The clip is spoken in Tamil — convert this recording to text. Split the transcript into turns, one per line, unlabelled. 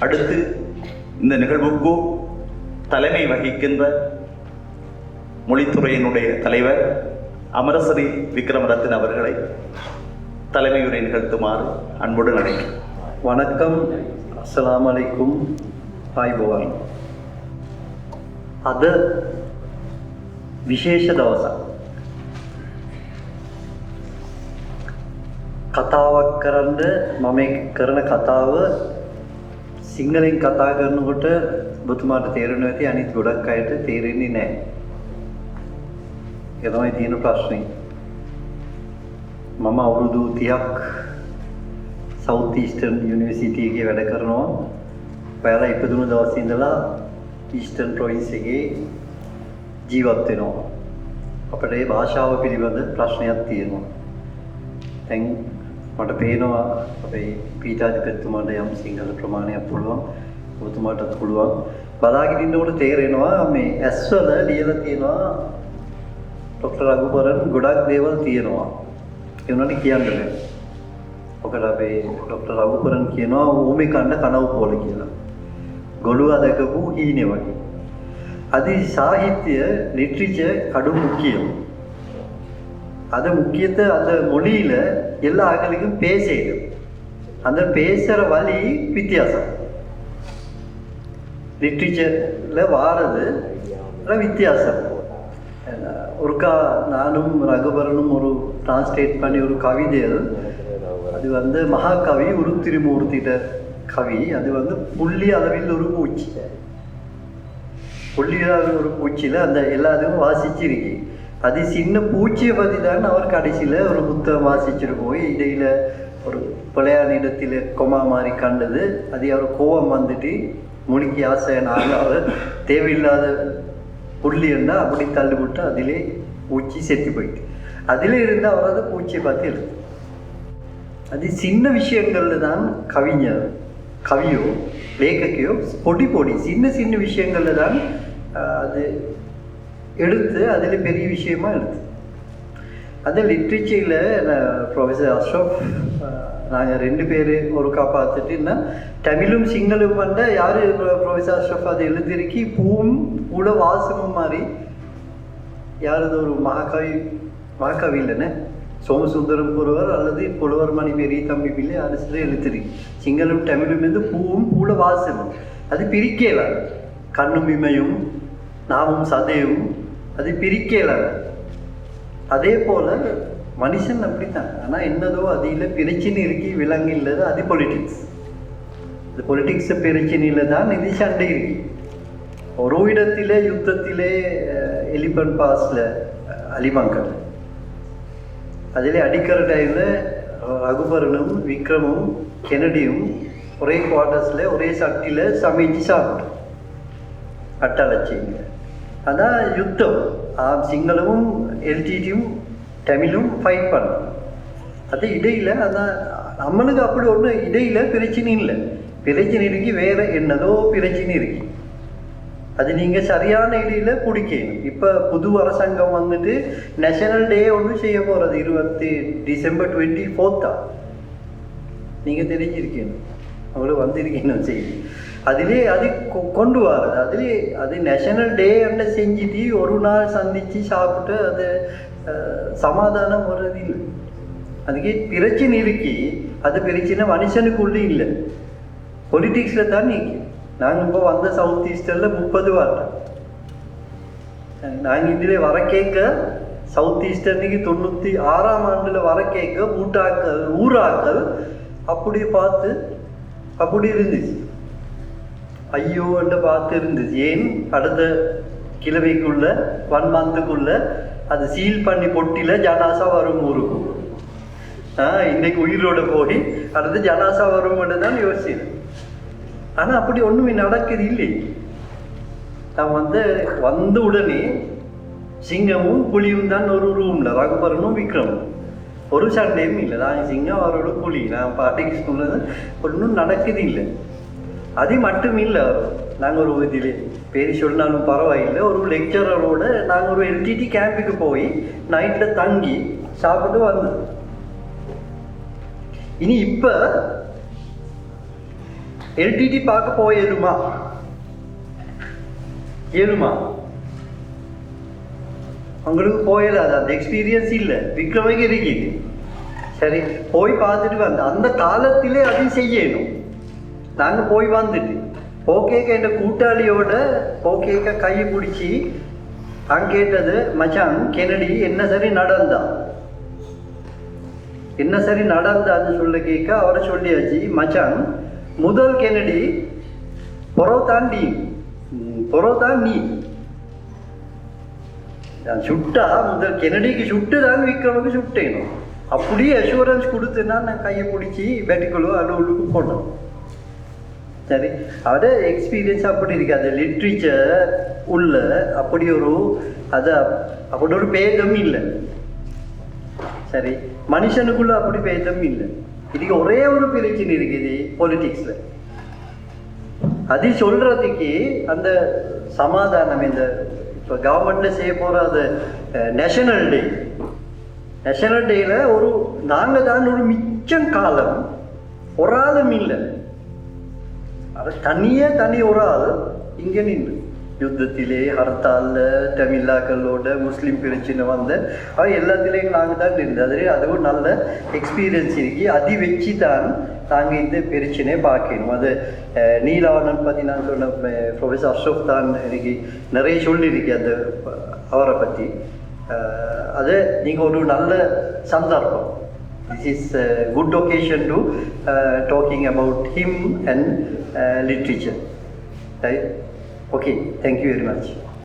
அடுத்து இந்த நிகழ்வுக்கு தலைமை வகிக்கின்ற மொழித்துறையினுடைய தலைவர் அமரசரி விக்ரமரத்தின் அவர்களை தலைமையுரை நிகழ்த்துமாறு அன்புடன் அழைக்கிறேன்
වනක්කම් අස්සලාමලයිකුම් අයිබෝවන් අද විශේෂ දවසක් කතාවක් කරන්න මම කරන කතාව සිංහලෙන් කතා කරනකොට බතුමාට තේරෙන ඇති අනිත් ගොඩක් අයට තේරෙන්නේ නෑ එතමයි තියෙන ප්‍රශ්නය මම අවුරුදු තියක් සෞත් ඊස්ටර්න් යුනිවර්සිටියගේ වැඩ කරනවා. ඔයාලා ඉපදුණු දවස් ඉඳලා ඊස්ටර්න් ප්‍රොවින්ස් එකේ ජීවත් වෙනවා. අපිට ඒ භාෂාව පිළිබඳ ප්‍රශ්නයක් තියෙනවා. දැන් මට පේනවා අපේ පීතාධිපැත්තුමාට යම් සිංහල ප්‍රමාණයක් පුළුවන්. ඔතුමාටත් පුළුවන්. බලාගිටින්නට තේරෙනවා මේ ඇස්වල ලියල තියෙනවා ඩොක්ට රගුපරන් ගොඩක් දේවල් තියෙනවා. එවනට කියන්න බෑ. ඔකට අපේ ඩොක්ට රගුපරන් කියනවා ඕමි කන්න කනව්පෝල කියලා. ගොළුව දැකපු හීනෙ වගේ. අද සාහිත්‍ය ලිට්‍රිච කඩු මුක්කියෝ අද මුක්කියත අද මොඩීල எல்லா ஆக்களுக்கும் பேசிடும் அந்த பேசுகிற வழி வித்தியாசம். லிட்ரேச்சரில் வாரது வித்தியாசம். ஒருக்கா நானும் ரகுபரனும் ஒரு டிரான்ஸ்லேட் பண்ணி ஒரு கவிதை அது. வந்து மகாகவி ஒரு திருமூர்த்திட்ட கவி. அது வந்து புள்ளி அளவில் ஒரு பூச்சி. புள்ளி அளவில் ஒரு பூச்சியில் அந்த எல்லாத்தையும் வாசிச்சிருக்கு. அது சின்ன பூச்சியை பற்றி தான் அவர் கடைசியில் ஒரு புத்தகம் வாசிச்சுட்டு போய் ஒரு பிள்ளையார் இடத்தில் கொமா மாதிரி கண்டது. அது அவர் கோவம் வந்துட்டு முழுக்கி ஆசைனால அவர் தேவையில்லாத புள்ளி இருந்தால் அப்படி தள்ளிவிட்டு அதிலே பூச்சி செத்து போயிட்டு. அதிலே இருந்து அவர் அதை பூச்சியை பார்த்து எழுது அது சின்ன விஷயங்களில் தான் கவிஞர் கவியோ லேಖಕಿயோ பொடி பொடி சின்ன சின்ன விஷயங்களில் தான் அது எடுத்து அதில் பெரிய விஷயமா எழுது அது லிட்ரேச்சரில் ப்ரொஃபஸர் அஷ்ரஃப் நாங்கள் ரெண்டு பேர் ஒரு காப்பாற்றுட்டுன்னா தமிழும் சிங்களும் வந்த யார் ப்ரொஃபஸர் அஷ்ரஃப் அதை எழுதிருக்கி பூவும் கூட வாசமும் மாதிரி. யாரது ஒரு மகாகவி மகாகவி இல்லைன்னு? சோமசுந்தரம் புலவர் அல்லது புலவர் மணி பெரிய தம்பி பிள்ளை அரசில் எழுத்துருக்கு சிங்களும் தமிழும் வந்து பூவும் பூல வாசமும். அது பிரிக்கலாம் கண்ணும் இமையும் நாமும் சதையும் அது பிரிக்கலாம் அதே போல மனுஷன் அப்படித்தான். ஆனால் என்னதோ அதில் பிரச்சனை இருக்கு விலங்கு இல்லது அது பொலிட்டிக்ஸ் இந்த பொலிட்டிக்ஸ் பிரச்சனையில் தான் இது சண்டை இருக்கு. ஒரு இடத்திலே யுத்தத்திலே எலிபன் பாஸில் அலிமங்கல் அதில் அடிக்கிற டைமில் ரகுபரனும் விக்ரமும் கெனடியும் ஒரே குவார்டர்ஸில் ஒரே சட்டியில் சமைச்சு சாப்பிட்டோம். அட்டாளச்சிங்க அதான் யுத்தம் சிங்களமும் எல்டிடியும் தமிழும் ஃபைட் பண்ணோம் அது இடையில் அதான் நம்மளுக்கு அப்படி ஒன்றும் இடையில் பிரச்சனை இல்லை பிரச்சனை இருக்கு வேறு என்னதோ பிரச்சனை இருக்கு அது நீங்கள் சரியான இடையில் பிடிக்கணும் இப்போ புது அரசாங்கம் வந்துட்டு நேஷனல் டே ஒன்று செய்ய போகிறது இருபத்தி டிசம்பர் டுவெண்ட்டி ஃபோர்த்தா நீங்கள் தெரிஞ்சிருக்கணும் அவங்களுக்கு வந்திருக்கணும் செய்தி அதிலே அது கொ- கொண்டு வர்றது அதிலே அது நேஷனல் டே என்ன செஞ்சுட்டு ஒரு நாள் சந்தித்து சாப்பிட்டு அது சமாதானம் வர்றது இல்லை அதுக்கு பிரச்சனை இருக்கு அது பிரச்சனை மனுஷனுக்குள்ளே இல்லை பொலிட்டிக்ஸில் தான் நீங்க நாங்கள் இப்போ வந்த சவுத் ஈஸ்டரில் முப்பது வாரம் நாங்கள் இதில் வர கேட்க சவுத் ஈஸ்டர்னுக்கு தொண்ணூற்றி ஆறாம் ஆண்டில் வர கேட்க ஊட்டாக்கள் ஊராக்கள் அப்படி பார்த்து அப்படி இருந்துச்சு ஐயோ என்று பார்த்து இருந்துச்சு ஏன் அடுத்த கிழமைக்குள்ள ஒன் மந்த்துக்குள்ள அது சீல் பண்ணி பொட்டில ஜனாசா வரும் ஊருக்கு? ஆ இன்னைக்கு உயிரோட போய் அடுத்து ஜனாசா வரும் தான் யோசிச்சு ஆனா அப்படி ஒண்ணுமே நடக்குது இல்லை. நான் வந்து வந்த உடனே சிங்கமும் புலியும் தான் ஒரு ரூம்ல ரகுபரனும் விக்ரமும். ஒரு சண்டையும் இல்லை. நான் சிங்கம் அவரோட புலி. நான் பாட்டிக்கு சொன்னது ஒன்றும் நடக்குது இல்லை. அது மட்டும் இல்லை நாங்கள் ஒரு இதில் பேர் சொன்னாலும் பரவாயில்லை. ஒரு லெக்சரரோட நாங்கள் ஒரு எல்டிடி கேம்புக்கு போய் நைட்டில் தங்கி சாப்பிட்டு வந்தோம். இனி இப்போ எல்டிடி பார்க்க போயிடுமா ஏழுமா உங்களுக்கு போயிடாது அந்த எக்ஸ்பீரியன்ஸ் இல்லை. விக்ரமைக்கு இருக்குது சரி போய் பார்த்துட்டு வந்த அந்த காலத்திலே அது செய்யணும். நாங்கள் போய் வந்துட்டு போக்கேக்க என் கூட்டாளியோட போக்கேக்க கையை பிடிச்சி நான் கேட்டது மச்சான் கெனடி என்ன சரி நடந்தா என்ன சரி நடந்தான்னு சொல்ல கேட்க அவரை சொல்லியாச்சு மச்சான் முதல் கெனடி புறவுதான் நீ ம், புறவுதான் நீ நான் சுட்டா முதல் கெனடிக்கு சுட்டு தான் விக்ரமுக்கு சுட்டேனும் அப்படியே அஷூரன்ஸ் கொடுத்துனா நான் கையை பிடிச்சி வெட்டிக்குள்ளோ அலுவலுக்கு போட்டோம் சரி. அவட எக்ஸ்பீரியன்ஸ் அப்படி இருக்கு அந்த லிட்ரேச்சர் உள்ள அப்படி ஒரு அது அப்படி ஒரு பேதம் இல்லை. சரி. மனுஷனுக்குள்ள அப்படி பேதம் இல்லை. இதுக்கு ஒரே ஒரு பிரச்சனை இருக்குது பொலிட்டிக்ஸில் அது சொல்றதுக்கு அந்த சமாதானம் இந்த இப்போ கவர்மெண்ட்டில் செய்ய போகிற அது நேஷனல் டே நேஷனல் டேயில் ஒரு நாங்கள் தான் ஒரு மிச்சம் காலம். ஒரு ஆளும் இல்லை. அது தனியே தனி ஒரு ஆள் இங்கே நின்று. யுத்தத்திலே ஹர்த்தாலில் தமிழாக்களோட முஸ்லீம் பிரச்சனை வந்து அது எல்லாத்துலேயும் நாங்கள் தான் நின்று. அதில் அதுவும் நல்ல எக்ஸ்பீரியன்ஸ் இருக்கு. அது வச்சு தான் நாங்கள் இந்த பிரச்சனையை பார்க்கணும். அது நீலாவணன் பற்றி நான் சொன்ன ப்ரொஃபஸர் அஷ்ரஃப் தான் எனக்கு நிறைய சொல்லியிருக்கு அந்த அவரை பற்றி அது நீங்கள் ஒரு நல்ல சந்தர்ப்பம். This is a good occasion to uh, talking about him and uh, literature. Right? Okay, thank you very much.